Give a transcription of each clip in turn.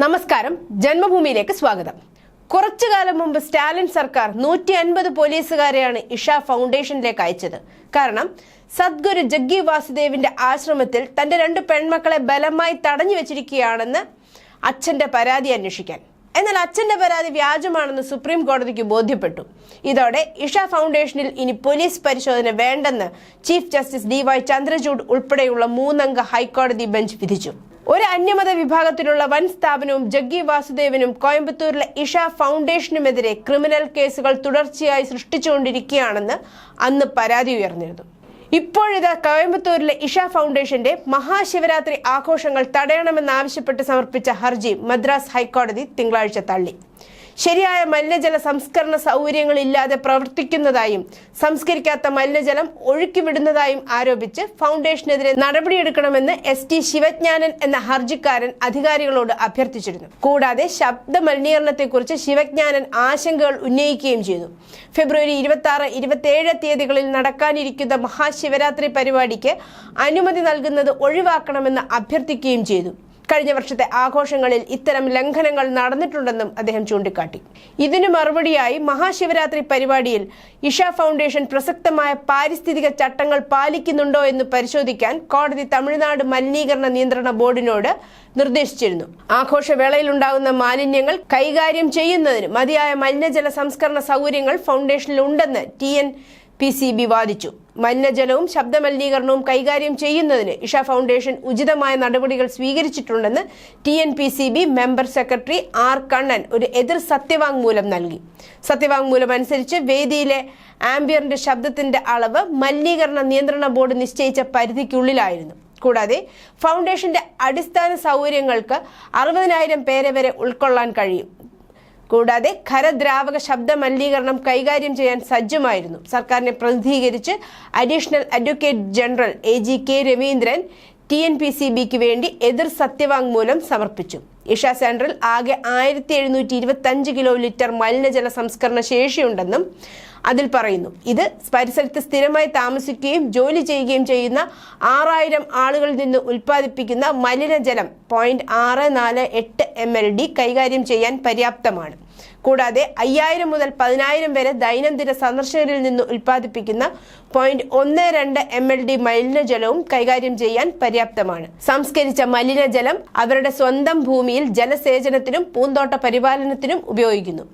നമസ്കാരം. ജന്മഭൂമിയിലേക്ക് സ്വാഗതം. കുറച്ചു കാലം മുമ്പ് സ്റ്റാലിൻ സർക്കാർ നൂറ്റി അൻപത് പോലീസുകാരെയാണ് ഇഷ ഫൗണ്ടേഷനിലേക്ക് അയച്ചത്. കാരണം സദ്ഗുരു ജഗ്ഗി വാസുദേവിന്റെ ആശ്രമത്തിൽ തന്റെ രണ്ട് പെൺമക്കളെ ബലമായി തടഞ്ഞു വെച്ചിരിക്കുകയാണെന്ന് അച്ഛന്റെ പരാതി അന്വേഷിക്കാൻ. എന്നാൽ അച്ഛന്റെ പരാതി വ്യാജമാണെന്ന് സുപ്രീം കോടതിക്ക് ബോധ്യപ്പെട്ടു. ഇതോടെ ഇഷ ഫൗണ്ടേഷനിൽ ഇനി പോലീസ് പരിശോധന വേണ്ടെന്ന് chief justice D Y Chandrachud ഉൾപ്പെടെയുള്ള മൂന്നംഗ ഹൈക്കോടതി ബെഞ്ച് വിധിച്ചു. ഒരു അന്യമത വിഭാഗത്തിലുള്ള വൻ സ്ഥാപനവും ജഗ്ഗി വാസുദേവനും കോയമ്പത്തൂരിലെ ഇഷ ഫൗണ്ടേഷനുമെതിരെ ക്രിമിനൽ കേസുകൾ തുടർച്ചയായി സൃഷ്ടിച്ചുകൊണ്ടിരിക്കുകയാണെന്ന് അന്ന് പരാതി ഉയർന്നിരുന്നു. ഇപ്പോഴിത് കോയമ്പത്തൂരിലെ ഇഷ ഫൗണ്ടേഷന്റെ മഹാശിവരാത്രി ആഘോഷങ്ങൾ തടയണമെന്നാവശ്യപ്പെട്ട് സമർപ്പിച്ച ഹർജി മദ്രാസ് ഹൈക്കോടതി തിങ്കളാഴ്ച തള്ളി. ശരിയായ മലിനജല സംസ്കരണ സൗകര്യങ്ങളില്ലാതെ പ്രവർത്തിക്കുന്നതായും സംസ്കരിക്കാത്ത മലിനജലം ഒഴുക്കിവിടുന്നതായും ആരോപിച്ച് ഫൗണ്ടേഷനെതിരെ നടപടിയെടുക്കണമെന്ന് എസ് ടി ശിവജ്ഞാനൻ എന്ന ഹർജിക്കാരൻ അധികാരികളോട് അഭ്യർത്ഥിച്ചിരുന്നു. കൂടാതെ ശബ്ദ മലിനീകരണത്തെക്കുറിച്ച് ശിവജ്ഞാനൻ ആശങ്കകൾ ഉന്നയിക്കുകയും ചെയ്തു. ഫെബ്രുവരി ഇരുപത്തി ആറ് ഇരുപത്തിയേഴ് തീയതികളിൽ നടക്കാനിരിക്കുന്ന മഹാശിവരാത്രി പരിപാടിക്ക് അനുമതി നൽകുന്നത് ഒഴിവാക്കണമെന്ന് അഭ്യർത്ഥിക്കുകയും ചെയ്തു. കഴിഞ്ഞ വർഷത്തെ ആഘോഷങ്ങളിൽ ഇത്തരം ലംഘനങ്ങൾ നടന്നിട്ടുണ്ടെന്നും അദ്ദേഹം ചൂണ്ടിക്കാട്ടി. ഇതിനു മറുപടിയായി മഹാശിവരാത്രി പരിപാടിയിൽ ഇഷ ഫൗണ്ടേഷൻ പ്രസക്തമായ പാരിസ്ഥിതിക ചട്ടങ്ങൾ പാലിക്കുന്നുണ്ടോ എന്ന് പരിശോധിക്കാൻ കോടതി തമിഴ്നാട് മലിനീകരണ നിയന്ത്രണ ബോർഡിനോട് നിർദ്ദേശിച്ചിരുന്നു. ആഘോഷവേളയിൽ ഉണ്ടാകുന്ന മാലിന്യങ്ങൾ കൈകാര്യം ചെയ്യുന്നതിന് മതിയായ മലിനജല സംസ്കരണ സൗകര്യങ്ങൾ ഫൗണ്ടേഷനിൽ ഉണ്ടെന്ന് T N P C B വാദിച്ചു. മലിനജലവും ശബ്ദമലിനീകരണവും കൈകാര്യം ചെയ്യുന്നതിന് ഇഷ ഫൗണ്ടേഷൻ ഉചിതമായ നടപടികൾ സ്വീകരിച്ചിട്ടുണ്ടെന്ന് T N P C B member secretary R Kannan ഒരു എതിർ സത്യവാങ്മൂലം നൽകി. സത്യവാങ്മൂലം അനുസരിച്ച് വേദിയിലെ ആംബിയറിന്റെ ശബ്ദത്തിന്റെ അളവ് മലിനീകരണ നിയന്ത്രണ ബോർഡ് നിശ്ചയിച്ച പരിധിക്കുള്ളിലായിരുന്നു. കൂടാതെ ഫൗണ്ടേഷന്റെ അടിസ്ഥാന സൗകര്യങ്ങൾക്ക് അറുപതിനായിരം പേരെ വരെ ഉൾക്കൊള്ളാൻ കഴിയും. കൂടാതെ ഖരദ്രാവക ശബ്ദ മലിനീകരണം കൈകാര്യം ചെയ്യാൻ സജ്ജമായിരുന്നു. സർക്കാരിനെ പ്രതിനിധീകരിച്ച് additional advocate general A G K Raveendran T N P C ബിക്ക് വേണ്ടി എതിർ സത്യവാങ്മൂലം സമർപ്പിച്ചു. ഇഷ സെൻട്രൽ ആകെ ആയിരത്തി എഴുന്നൂറ്റി ഇരുപത്തി അഞ്ച് കിലോ ലിറ്റർ മലിനജല സംസ്കരണ ശേഷിയുണ്ടെന്നും അതിൽ പറയുന്നു. ഇത് പരിസരത്ത് സ്ഥിരമായി താമസിക്കുകയും ജോലി ചെയ്യുകയും ചെയ്യുന്ന ആറായിരം ആളുകളിൽ നിന്ന് ഉൽപ്പാദിപ്പിക്കുന്ന മലിനജലം പോയിന്റ് ആറ് നാല് എട്ട് എം എൽ ഡി കൈകാര്യം ചെയ്യാൻ പര്യാപ്തമാണ്. കൂടാതെ അയ്യായിരം മുതൽ പതിനായിരം വരെ ദൈനംദിന സന്ദർശകരിൽ നിന്ന് ഉൽപ്പാദിപ്പിക്കുന്ന പോയിന്റ് ഒന്ന് രണ്ട് എം എൽ ഡി മലിനജലവും കൈകാര്യം ചെയ്യാൻ പര്യാപ്തമാണ്. സംസ്കരിച്ച മലിനജലം അവരുടെ സ്വന്തം ഭൂമിയിൽ ജലസേചനത്തിനും പൂന്തോട്ട പരിപാലനത്തിനും ഉപയോഗിക്കുന്നു.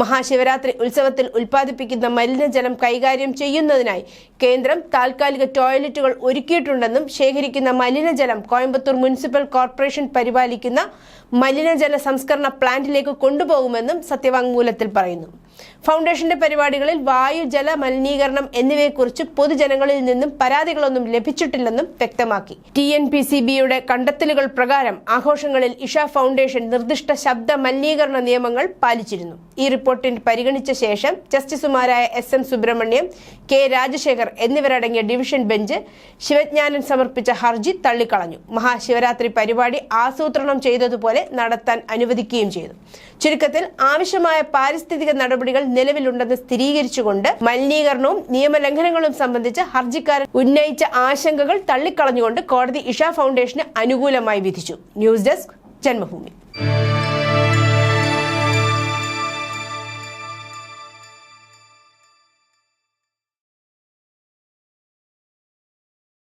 മഹാശിവരാത്രി ഉത്സവത്തിൽ ഉൽപ്പാദിപ്പിക്കുന്ന മലിനജലം കൈകാര്യം ചെയ്യുന്നതിനായി കേന്ദ്രം താൽക്കാലിക ടോയ്ലറ്റുകൾ ഒരുക്കിയിട്ടുണ്ടെന്നും ശേഖരിക്കുന്ന മലിനജലം കോയമ്പത്തൂർ മുനിസിപ്പൽ കോർപ്പറേഷൻ പരിപാലിക്കുന്ന മലിനജല സംസ്കരണ പ്ലാന്റിലേക്ക് കൊണ്ടുപോകുമെന്നും സത്യവാങ്മൂലത്തിൽ പറയുന്നു. ഫൗണ്ടേഷന്റെ പരിപാടികളിൽ വായു ജല മലിനീകരണം എന്നിവയെക്കുറിച്ച് പൊതുജനങ്ങളിൽ നിന്നും പരാതികളൊന്നും ലഭിച്ചിട്ടില്ലെന്നും വ്യക്തമാക്കി. ടി എൻ പി സി ബിയുടെ കണ്ടെത്തലുകൾ പ്രകാരം ആഘോഷങ്ങളിൽ ഇഷ ഫൗണ്ടേഷൻ നിർദ്ദിഷ്ട ശബ്ദ മലിനീകരണ നിയമങ്ങൾ പാലിച്ചിരുന്നു. ഈ റിപ്പോർട്ടിൽ പരിഗണിച്ച ശേഷം ജസ്റ്റിസുമാരായ S M Subramaniam K Rajasekhar എന്നിവരടങ്ങിയ ഡിവിഷൻ ബെഞ്ച് ശിവജ്ഞാനൻ സമർപ്പിച്ച ഹർജി തള്ളിക്കളഞ്ഞു. മഹാശിവരാത്രി പരിപാടി ആസൂത്രണം ചെയ്തതുപോലെ നടത്താൻ അനുവദിക്കുകയും ചെയ്തു. ചുരുക്കത്തിൽ ആവശ്യമായ പാരിസ്ഥിതിക നടപടികൾ നിലവിലുണ്ടെന്ന് സ്ഥിരീകരിച്ചുകൊണ്ട് മലിനീകരണവും നിയമലംഘനങ്ങളും സംബന്ധിച്ച് ഹർജിക്കാരൻ ഉന്നയിച്ച ആശങ്കകൾ തള്ളിക്കളഞ്ഞുകൊണ്ട് കോടതി ഇഷ ഫൗണ്ടേഷന് അനുകൂലമായി വിധിച്ചു. ന്യൂസ് ഡെസ്ക് जन्मभूमि